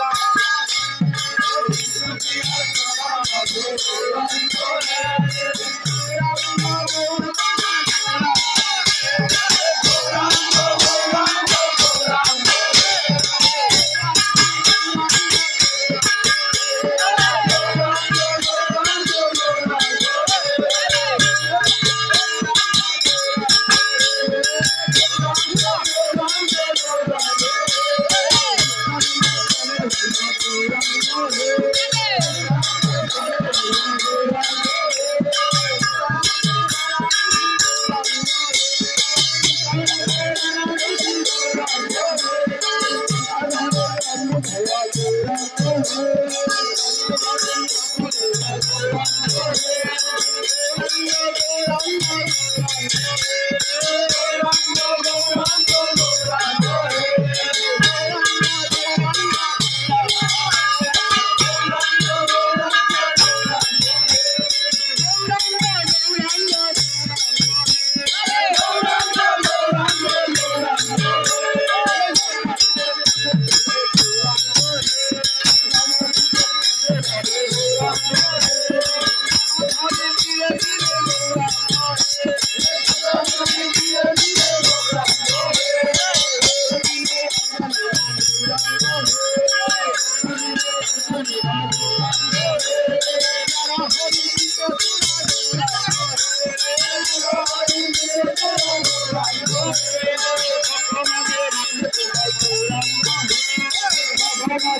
Ram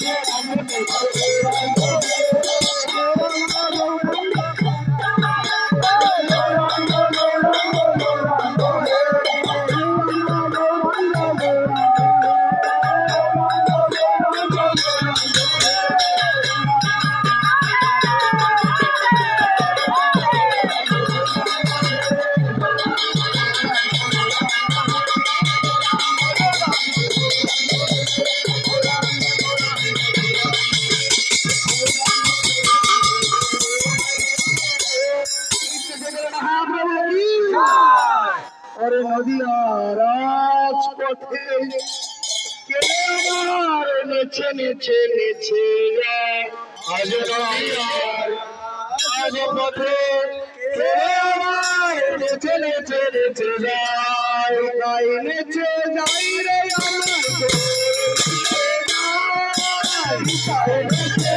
Yeah, I'm looking Nadia রাজপথে। কে আমার নেচে নেচে নেচে আজ নদিয়ার রাজপথে কে আমার নেচে নেচে নেচে যায়? গাই নেচে যাই রে আমার নেচে